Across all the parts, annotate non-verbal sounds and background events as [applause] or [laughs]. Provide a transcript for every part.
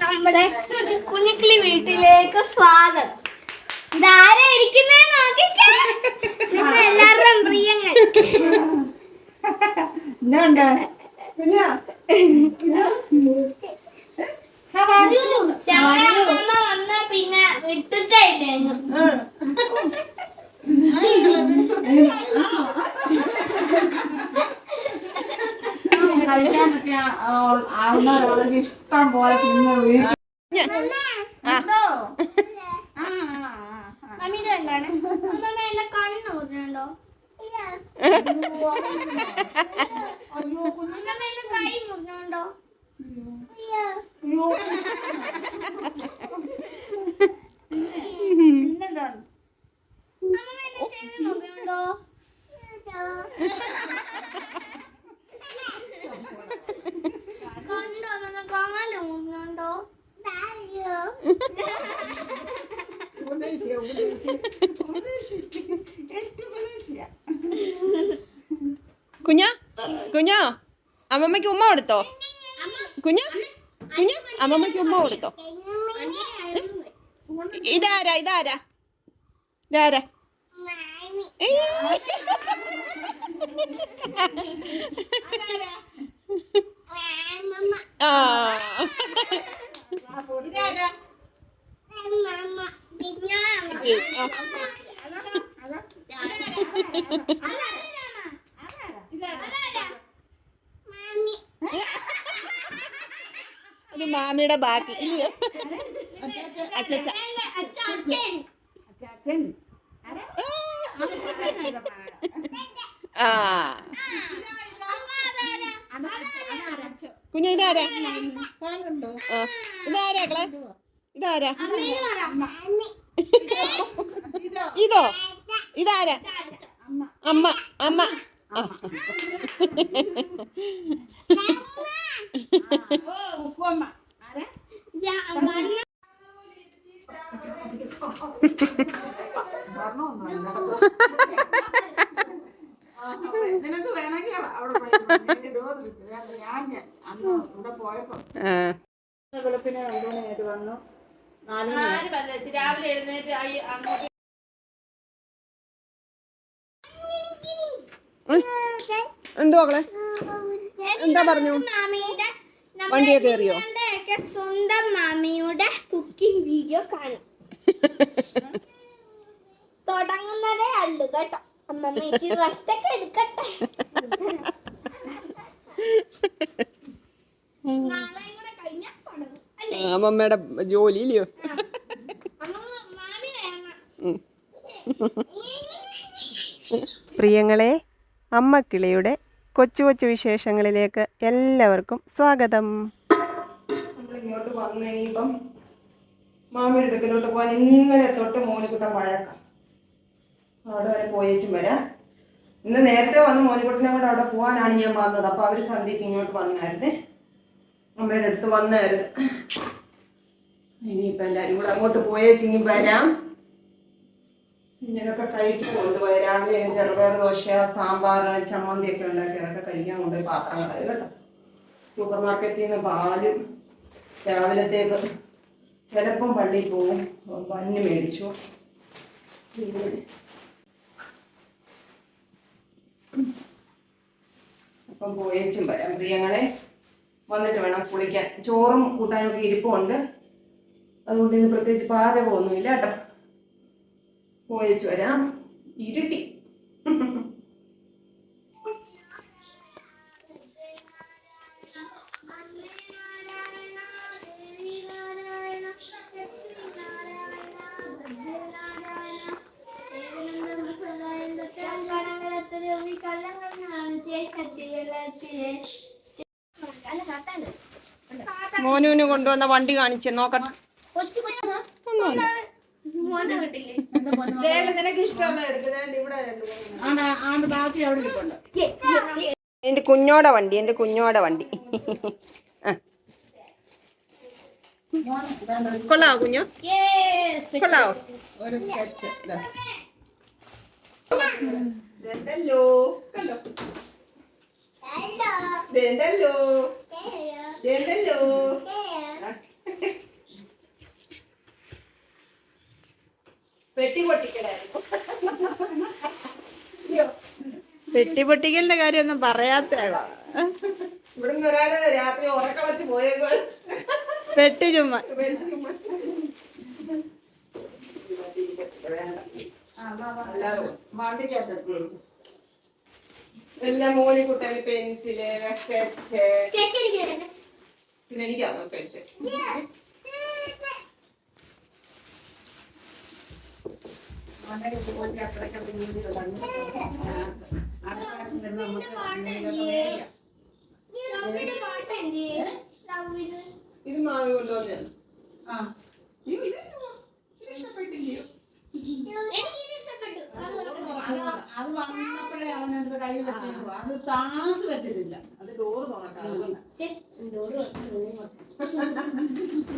നമ്മുടെ കുഞ്ഞിക്കിളി വീട്ടിലേക്ക് സ്വാഗതം. ഇതാരാ ഇരിക്കുന്നേ നോക്കിക്കേ. നിങ്ങൾ എല്ലാവരുടെയും പ്രിയങ്ങൾ. ശാരദാമ്മ വന്ന പിന്നെ വിട്ടിട്ടേ ഇല്ലേ കഴിക്കാനൊക്കെ ആവുന്നവരൊക്കെ ഇഷ്ടം പോലെ തിന്ന് വീട്ടിൽ എന്തോ? കുഞ്ഞ് കുഞ്ഞ? കുഞ്ഞോ? അമ്മമ്മയ്ക്ക് ഉമ്മ കൊടുത്തോ? കുഞ്ഞ? കുഞ്ഞ? അമ്മമ്മയ്ക്ക് ഉമ്മ കൊടുത്തോ? ഇതാരാ? ഇതാരാ? ഇതാരാ? ഏയ്. ആ. അത് മാമിയുടെ ബാക്കി. ഇല്ലയോ? അച്ചാച്ചൻ ആരാ? ആ. കുഞ്ഞ ഇതാരാ? പാലുണ്ടോ? ആ. ഇതാരാ ഇതോ ഇതോ? ഇതാരാ? അമ്മ. അമ്മ. അമ്മ ആ. ഓ ഉപ്പുമ്മ ആരാ നിനക്ക് വേണമെങ്കിൽ അവിടെ. ഞാൻ അന്ന് ഇവിടെ പോയപ്പോ ആ. വെളുപ്പിനെ രണ്ടു മണിയായിട്ട് വന്നു. നാല് മണി. രാവിലെ എഴുന്നേറ്റ് അങ്ങോട്ട് എന്തോ അവളെ? എന്താ പറഞ്ഞു? മാമിയുടെ വണ്ടിയെ കയറിയോ? സ്വന്തം മാമിയുടെ കുക്കിംഗ് വീഡിയോ കാണും. [laughs] തുടങ്ങുന്നതേ അല്ലു കേട്ടോ. അമ്മമ്മയുടെ ജോലി ഇല്ലയോ? പ്രിയങ്ങളെ അമ്മക്കിളിയുടെ കൊച്ചു കൊച്ചു വിശേഷങ്ങളിലേക്ക് എല്ലാവർക്കും സ്വാഗതം. നമ്മളിങ്ങോട്ട് വന്നു കഴിയുമ്പം മാമിയുടെ അടുക്കലോട്ട് പോകാൻ ഇന്നലെ തൊട്ട് മോനിക്കുട്ടൻ വഴക്കാം അവിടെ വരെ പോയേച്ചും വരാം. ഇന്ന് നേരത്തെ വന്ന് മോനിക്കുട്ടിനെ കൂടെ അവിടെ പോകാനാണ് ഞാൻ വന്നത്. അപ്പോൾ അവർ സന്ധ്യക്ക് ഇങ്ങോട്ട് വന്നായിരുന്നേ. അമ്മയുടെ അടുത്ത് വന്നായിരുന്നു. ഇനിയിപ്പോൾ എല്ലാവരും കൂടെ അങ്ങോട്ട് പോയേച്ചിങ്ങി വരാം. ഇങ്ങനെയൊക്കെ കഴിക്കാൻ കൊണ്ടുപോയി രാവിലെ ചെറുപയർ ദോശ സാമ്പാർ ചമ്മന്തി ഒക്കെ ഉണ്ടാക്കി അതൊക്കെ കഴിക്കാൻ കൊണ്ടുപോയി പാത്രങ്ങളായി കേട്ടോ. സൂപ്പർ മാർക്കറ്റിൽ നിന്ന് പാലും രാവിലത്തേക്ക് ചിലപ്പം പള്ളിയിൽ പോകും. വന്ന് മേടിച്ചു. പിന്നെ അപ്പം പോയേച്ചും വരാം. പ്രിയങ്ങളെ വന്നിട്ട് വേണം കുളിക്കാൻ. ചോറും കൂട്ടാനൊക്കെ ഇരിപ്പുണ്ട്. അതുകൊണ്ട് ഇന്ന് പ്രത്യേകിച്ച് പാചകമൊന്നുമില്ല കേട്ടോ. പോയേച്ച് വരാം. ഇരുട്ടി. മോനുവിന് കൊണ്ടുവന്ന വണ്ടി കാണിച്ച് നോക്കട്ടെ. എന്റെ കുഞ്ഞോടെ വണ്ടി എന്റെ കുഞ്ഞോടെ വണ്ടി. കൊള്ളാവോ കുഞ്ഞു? കൊള്ളാവോ? ഒരു ഇതുണ്ടല്ലോ വേണ്ടല്ലോ പെട്ടി പൊട്ടിക്കലായിരുന്നു പെട്ടി പൊട്ടിക്കലിന്റെ കാര്യമൊന്നും പറയാത്ത ഇവിടുന്ന് ഒരാൾ രാത്രി ഉറക്കളച്ച് പോയേക്കോ പെട്ടി ചുമ്മാ. എല്ലാം മോനിക്കുട്ടന് പെൻസിൽ സ്കെച്ച്. കെട്ടിരിക്കുന്നത് പിന്നെ എനിക്കാണോ സ്കെച്ച് ഇത് മാവി കൊണ്ടുവന്നെയാണ് ഇഷ്ടപ്പെട്ടില്ലയോ എനിക്കിത് ഇഷ്ടപ്പെട്ടു അത് വന്നപ്പോഴേ അവനത് കയ്യിൽ വെച്ചേക്കുവാ. അത് താന്ന് വെച്ചിട്ടില്ല. അത് ഡോറ് തുറക്കാം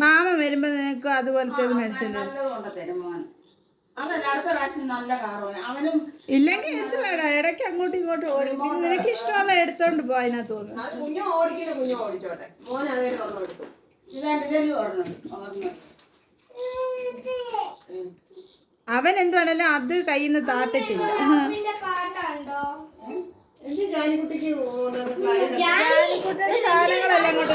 മാമ വരുമ്പോ നിനക്ക് അതുപോലത്തെ അതല്ല അടുത്ത പ്രാവശ്യം നല്ല കാറ് അവനും ഇല്ലെങ്കിൽ എന്ത് വേണം ഇടയ്ക്ക് അങ്ങോട്ടും ഇങ്ങോട്ടും ഓടി. നിനക്ക് ഇഷ്ടമുള്ള എടുത്തോണ്ട് പോ അതിനകത്ത് തോന്നുന്നു അത് കുഞ്ഞു ഓടിക്കുന്ന കുഞ്ഞു ഓടിച്ചോട്ടെ. മോൻ അതേ ഓർമ്മ എടുത്തു ഇതാണ്ട് ഇതെല്ലാം അവൻ എന്തുവാണല്ലോ വേണേലും അത് കയ്യിൽ നിന്ന് താത്തിട്ടില്ല എന്ത്? സാധനങ്ങളെല്ലാം കൊണ്ട്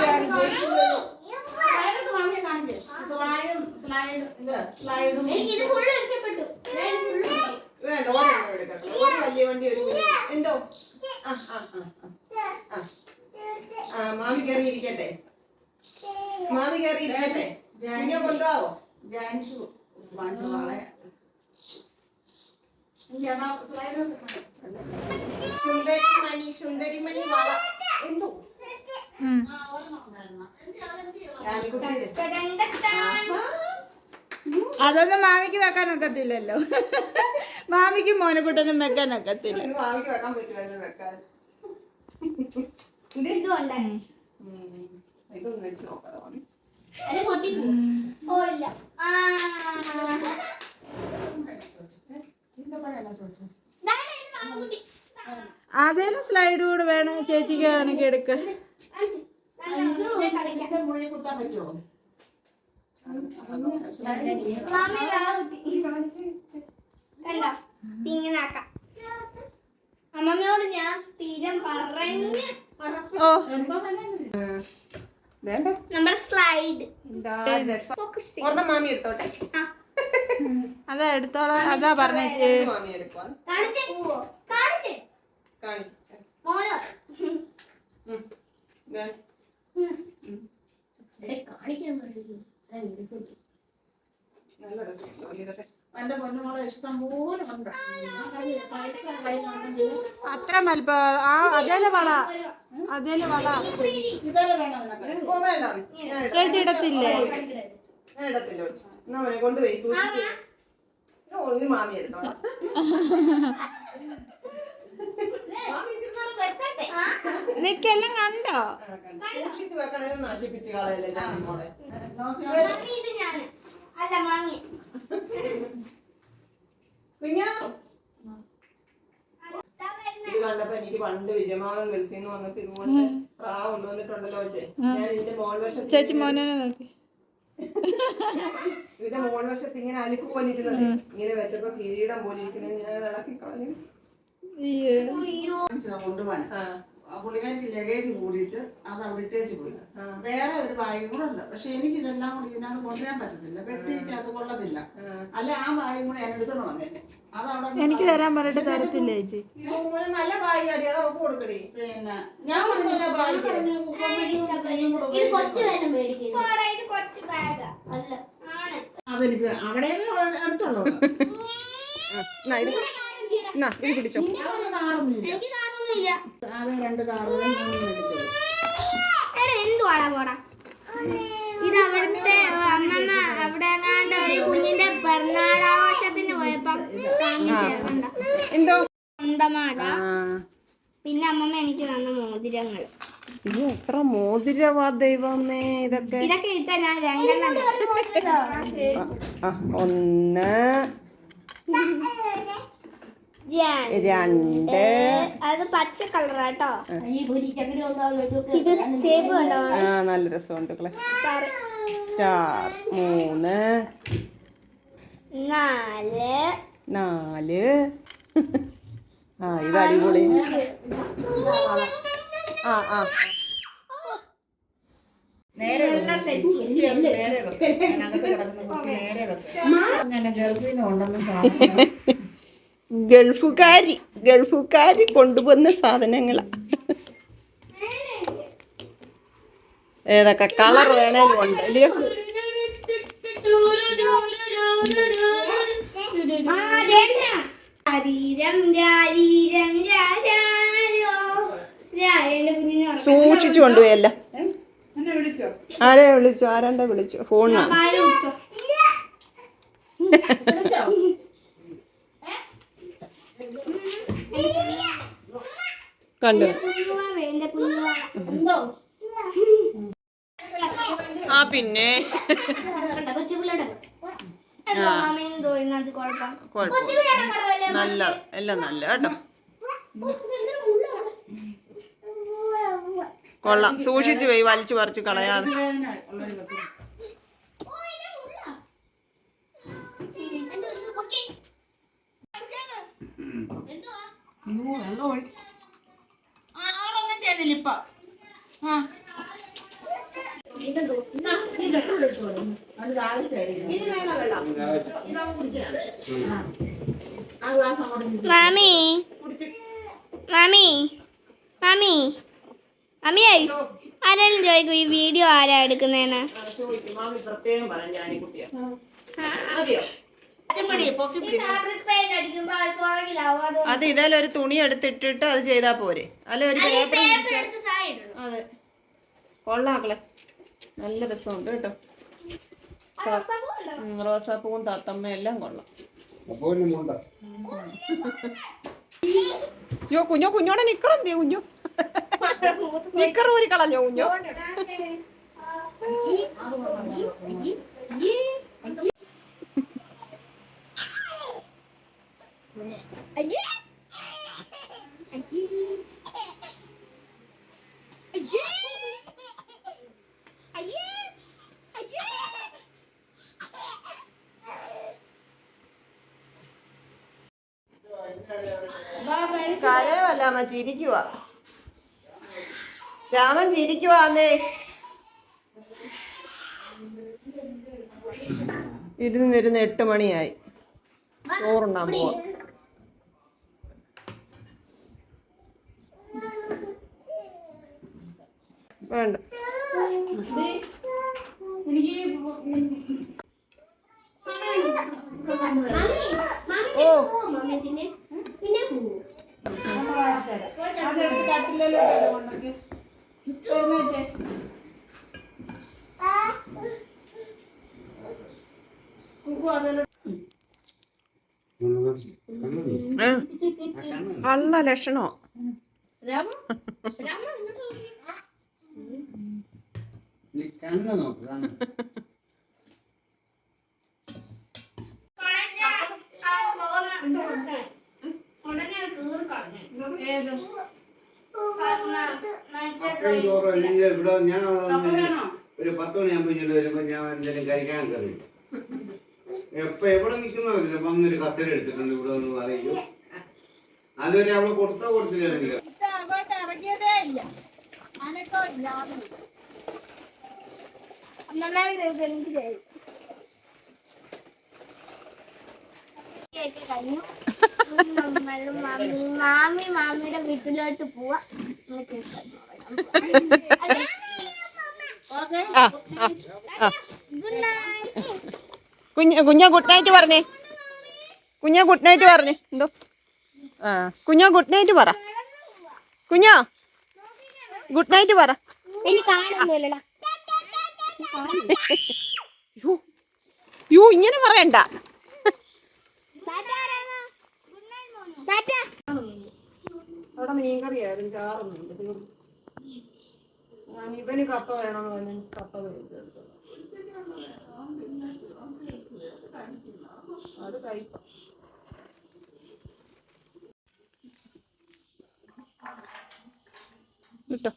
മാമി കയറി ഇരിക്കട്ടെ. മാമി കയറി ഇരിക്കട്ടെ. കൊണ്ടുപോവോ? ജാൻഷു വാങ്ങിച്ച വളെ എനിക്ക് എന്നാ സ്ലൈഡൊക്കെ കാണിച്ചു സുന്ദരി മണി സുന്ദരി മണി വള എന്തോ ആ ഒരെണ്ണം ഉണ്ടായിരുന്നു എനിക്ക് സുന്ദരിമണി ജാനിക്കുട്ടിയുടെ ടടണ്ടട്ടാൻ. അതൊന്നും മാമിക്ക് വെക്കാൻ ഒക്കത്തില്ലല്ലോ. മാമിക്ക് മോനക്കുട്ടനും വെക്കാൻ ഒക്കത്തില്ല. ഓ ഇല്ല അതേലും സ്ലൈഡ് കൂടെ വേണം ചേച്ചിക്ക് ആണെങ്കിൽ എടുക്ക. അമ്മമ്മയോട് ഞാൻ സ്ഥിരം പറഞ്ഞ് ഓ. നമ്മുടെ സ്ലൈഡ് മാമി എടുത്തോട്ടെ? അതാ എടുത്തോളാം. അതാ പറഞ്ഞേ നല്ല ഇതൊക്കെ. എന്റെ പൊന്നുമോളെ ഇഷ്ടം പോലെ ഉണ്ട്. അത്ര മൽപ്പ ആ അതേലെ വള. അതേലെ വള. വേണം ഓ വേണ്ട. ചേച്ചി ഇടത്തില്ലേ? ഇടത്തില്ല കൊണ്ടുപോയി സൂക്ഷിച്ച്. മാമി എടുത്തോളാം. നിക്കെല്ലാം കണ്ടോ ആ, കണ്ടു. സൂക്ഷിച്ച് വെക്കണേ നശിപ്പിച്ച് കളയല്ലേ ഞാൻ മോളെ. അല്ല മാമി. കുഞ്ഞാ? ദാ വരുന്നെ. ഇത് കണ്ടപ്പോ എനിക്ക് പണ്ട് വിജയമാവൻ ഗൾഫിൽ നിന്ന് വന്നിട്ട് ഇതുകൊണ്ട് പ്രാ കൊണ്ടുവന്നിട്ടുണ്ടല്ലോ വെച്ചേ. ഞാൻ ഇതിന്റെ ചേച്ചി മോനെ നോക്കി. [laughs] ഇതിന്റെ മോൾ വശത്ത് ഇങ്ങനെ അലുക്ക് പോലെ ഇരുന്നത് ഇങ്ങനെ വെച്ചപ്പോ കിരീടം പോലെ ഇരിക്കുന്നത് ഞാൻ ഇളക്കി കളഞ്ഞു. കൊണ്ടുപോകാൻ. പുള്ളിക്കാരിക്ക് ലഗേജ് കൂടിയിട്ട് അത് അവിടെ ഇട്ടേച്ച് പോയി. വേറെ ഒരു ബാഗ് കൂടെ ഉണ്ട്. പക്ഷെ എനിക്ക് ഇതെല്ലാം കൂടി ഇതിനകത്ത് കൊണ്ടുവരാൻ പറ്റത്തില്ല. വെട്ടിയിട്ട് അത് കൊള്ളത്തില്ല. അല്ല ആ ബാഗും കൂടെ ഞാൻ എടുത്തോണ്ട് വന്നേനെ. അത് അവിടെ എനിക്ക് തരാൻ പറഞ്ഞിട്ട് തരത്തില്ല ചേച്ചി. നല്ല ബാഗ് അടി അത് അവക്ക് കൊടുക്കടി. പിന്നെ ഞാൻ പറഞ്ഞു ബാഗാ. അതെനിക്ക് അവിടെ അടുത്തുള്ളൂ എന്നാ ഇത് പിടിച്ചോ അത് രണ്ട് കാറുകളും എന്തുവാടാ പോടാ? ഇത് അവിടുത്തെ അമ്മമ്മ അവിടെ ഒരു കുഞ്ഞിന്റെ പിറന്നാളാഘോഷത്തിന് പോയപ്പം എന്തോ? സ്വന്തമാല പിന്നെ അമ്മമ്മ എനിക്ക് തന്ന മോതിരങ്ങൾ. ഇത് എത്ര മോതിരവാ ദൈവമേ ഇതൊക്കെ. ഒന്ന് രണ്ട്. അത് പച്ച കളറാട്ടോ ഇത് ആ നല്ല രസമുണ്ട് സ്റ്റാർ. മൂന്ന്. നാല്. നാല്. ആ ഇത് അടിപൊളി. ആ ആ. നേരെ. നേരെ ഗൾഫുകാരി ഗൾഫുകാരി കൊണ്ടുവന്ന സാധനങ്ങളാ. ഏതൊക്കെ കളർ വേണേലും ഉണ്ട് അല്ലയോ ശരീരം രാരീരം സൂക്ഷിച്ചു കൊണ്ടുപോയല്ല എന്നെ വിളിച്ചോ? ആരെ വിളിച്ചു? ആരാണ്ട വിളിച്ചു? ഫോണിനാ വിളിച്ചോ? കണ്ടു? ആ പിന്നെ? നല്ല എല്ലാം നല്ല കേട്ടോ. കൊള്ളാം. സൂക്ഷിച്ചു പോയി വലിച്ചു പറിച്ച് കളയാതെ. ഇത് ആളൊന്നും ചെയ്തില്ല ഇപ്പൊ. ആ. ഈ എടുത്തോളൂ. അത്. ആ ഗ്ലാസ് അങ്ങോട്ട് മാമി. മാമി. മാമി. മാമിയായി ആരെങ്കിലും ചോദിക്കും ഈ വീഡിയോ ആരാ എടുക്കുന്നേന്ന് മാമി ഇതായാലും ഒരു. അത് ഇതേലൊരു തുണി എടുത്തിട്ടിട്ട് അത് ചെയ്താ പോരെ. അല്ല ഒരു പേപ്പർ അതെ. കൊള്ളാക്കളെ. നല്ല രസമുണ്ട് കേട്ടോ. റോസാപ്പൂവും തത്തമ്മ എല്ലാം കൊള്ളാം. യോ കുഞ്ഞോ കുഞ്ഞോടെ നിക്കറന്തി കുഞ്ഞു. നിക്കർ ഊരി കളഞ്ഞോ കുഞ്ഞോ കരയല്ല അമ്മ ചിരിക്കുവാ രാമൻ ചിരിക്കുവാന്നേ. ഇരുന്നിരുന്ന് എട്ട് മണിയായി. ചോറുണ്ണാൻ പോവാ. വേണ്ട ഓ പിന്നെ പോവും അതെടുത്ത് കട്ടിലേലോട്ട് കൊണ്ടുവയ്ക്ക്. എഴുന്നേറ്റ്. കുക്കു അതിലോട്ട് കള്ള ലക്ഷണോ? കണ്ണ് [laughs] നോക്ക്. കണ്ണ് ഇവിടെ ഞാൻ ഒരു പത്ത് മണിയാകുമ്പോ ഇങ്ങോട്ട് വരുമ്പോൾ ഞാൻ എന്തെങ്കിലും കഴിക്കാൻ കയറി എപ്പോ എവിടെ നിൽക്കുന്നറിയില്ല അപ്പൊ അന്നൊരു കസേര എടുത്തിട്ടുണ്ട് ഇവിടെ ഒന്ന് പറയൂ അതുവരെ അവൾ കൊടുത്തോ കൊടുത്തില്ല എനിക്ക്. അങ്ങോട്ട് ഇറങ്ങിയതേ ഇല്ല. അനക്കോ ഇല്ലാതെ. നന്നായി കഴിഞ്ഞു. നമ്മൾ മാമി മാമി മാമിയുടെ വീട്ടിലോട്ട് പോവാ. കുഞ്ഞ കുഞ്ഞ ഗുഡ് നൈറ്റ് പറഞ്ഞേ. കുഞ്ഞ ഗുഡ് നൈറ്റ് പറഞ്ഞേ. എന്തോ? ആ. കുഞ്ഞോ ഗുഡ് നൈറ്റ് പറ. കുഞ്ഞോ ഗുഡ് നൈറ്റ് പറ. യ്യോ ഇങ്ങനെ പറയണ്ട. അവിടെ മീൻകറിയായിരുന്നു ചാറുന്നുണ്ട്. ഞാൻ ഇവന് കപ്പ വേണമെന്ന് പറഞ്ഞു കപ്പ അത് കഴിക്കാം. കിട്ടോ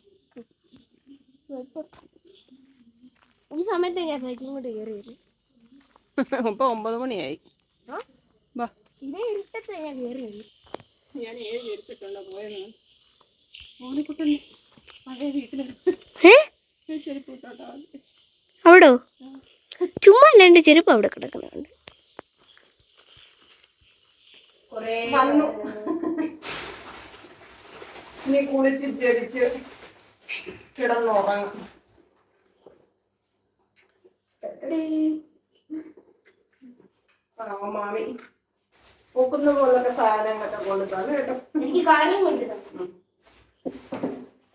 ഈ സമയത്ത് ഞാൻ സൈക്കിളും കൊണ്ട് കയറി വരും. ഇപ്പൊ ഒമ്പത് മണിയായി. ഇതേ ഇരുട്ടത്ത് ഞാൻ കയറി വരും. പോയെന്ന്. ചെരുപ്പ് അവിടോ? ചുമ്മാ രണ്ട് ചെരുപ്പ് അവിടെ കിടക്കുന്നുണ്ട്. വന്നു. ഇനി കുളിച്ച് ജപിച്ച് കിടന്നുറങ്ങും മാമി. പൂക്കുന്ന പോലൊക്കെ സാധനങ്ങളൊക്കെ കൊണ്ടുതന്നു കേട്ടോ. എനിക്ക് കാര്യം കൊണ്ട് തന്നു.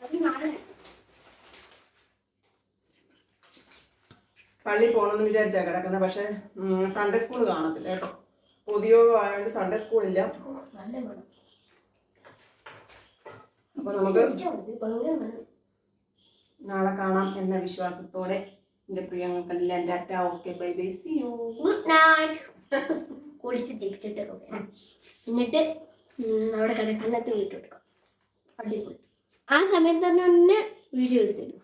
അത് നാളെ. പള്ളി പോകണമെന്ന് വിചാരിച്ചാ കിടക്കുന്നത് പക്ഷെ സൺഡേ സ്കൂൾ കാണത്തില്ല കേട്ടോ. പൊതുയോഗം ആയതുകൊണ്ട് സൺഡേ സ്കൂളില്ല നല്ല മണം. അപ്പൊ നമുക്ക്. നാളെ കാണാം എന്ന വിശ്വാസത്തോടെ എന്റെ പ്രിയങ്ങൾക്കെല്ലാം tata okay bye bye see you good night കുളിച്ച് തിരിച്ചിട്ട്. എന്നിട്ട് അവിടെ കിടക്കണ്ണത്ത് വീട്ട് കൊടുക്കാം അടിപൊളി ആ സമയത്ത് തന്നെ തന്നെ വീഡിയോ എടുത്തിടും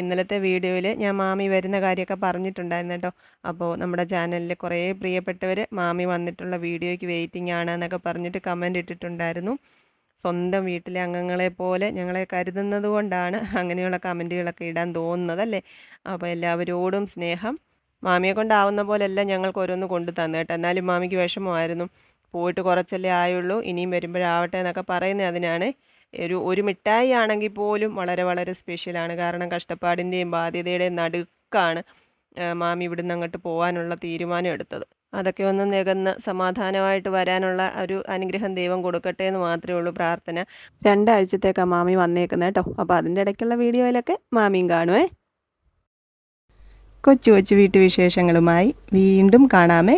ഇന്നലത്തെ വീഡിയോയിൽ ഞാൻ മാമി വരുന്ന കാര്യമൊക്കെ പറഞ്ഞിട്ടുണ്ടായിരുന്നു കേട്ടോ. അപ്പോൾ നമ്മുടെ ചാനലിൽ കുറേ പ്രിയപ്പെട്ടവർ മാമി വന്നിട്ടുള്ള വീഡിയോയ്ക്ക് വെയിറ്റിംഗ് ആണ് എന്നൊക്കെ പറഞ്ഞിട്ട് കമന്റ് ഇട്ടിട്ടുണ്ടായിരുന്നു. സ്വന്തം വീട്ടിലെ അംഗങ്ങളെ പോലെ ഞങ്ങളെ കരുതുന്നത് കൊണ്ടാണ് അങ്ങനെയുള്ള കമന്റുകളൊക്കെ ഇടാൻ തോന്നുന്നത് അല്ലേ? അപ്പോൾ എല്ലാവരോടും സ്നേഹം. മാമിയെ കൊണ്ടാവുന്ന പോലെയല്ല ഞങ്ങൾക്ക് ഓരോന്ന് കൊണ്ടു തന്നു കേട്ടോ. എന്നാലും മാമിക്ക് വിഷമമായിരുന്നു. പോയിട്ട് കുറച്ചല്ലേ ആയുള്ളൂ ഇനിയും വരുമ്പോഴാവട്ടെ എന്നൊക്കെ പറയുന്നത് അതിനാണ്. ഒരു ഒരു മിഠായി ആണെങ്കിൽ പോലും വളരെ വളരെ സ്പെഷ്യലാണ് കാരണം കഷ്ടപ്പാടിന്റെയും ബാധ്യതയുടെയും നടുക്കാണ് മാമി ഇവിടുന്ന് അങ്ങോട്ട് പോകാനുള്ള തീരുമാനം എടുത്തത്. അതൊക്കെ ഒന്ന് നികന്ന് സമാധാനമായിട്ട് വരാനുള്ള ഒരു അനുഗ്രഹം ദൈവം കൊടുക്കട്ടെ എന്ന് മാത്രമേ ഉള്ളൂ പ്രാർത്ഥന. രണ്ടാഴ്ചത്തേക്കാണ് മാമി വന്നേക്കുന്നത് കേട്ടോ അപ്പോൾ അതിന്റെ ഇടയ്ക്കുള്ള വീഡിയോയിലൊക്കെ മാമിയും കാണുമേ കൊച്ചു കൊച്ചു വീട്ടുവിശേഷങ്ങളുമായി വീണ്ടും കാണാമേ.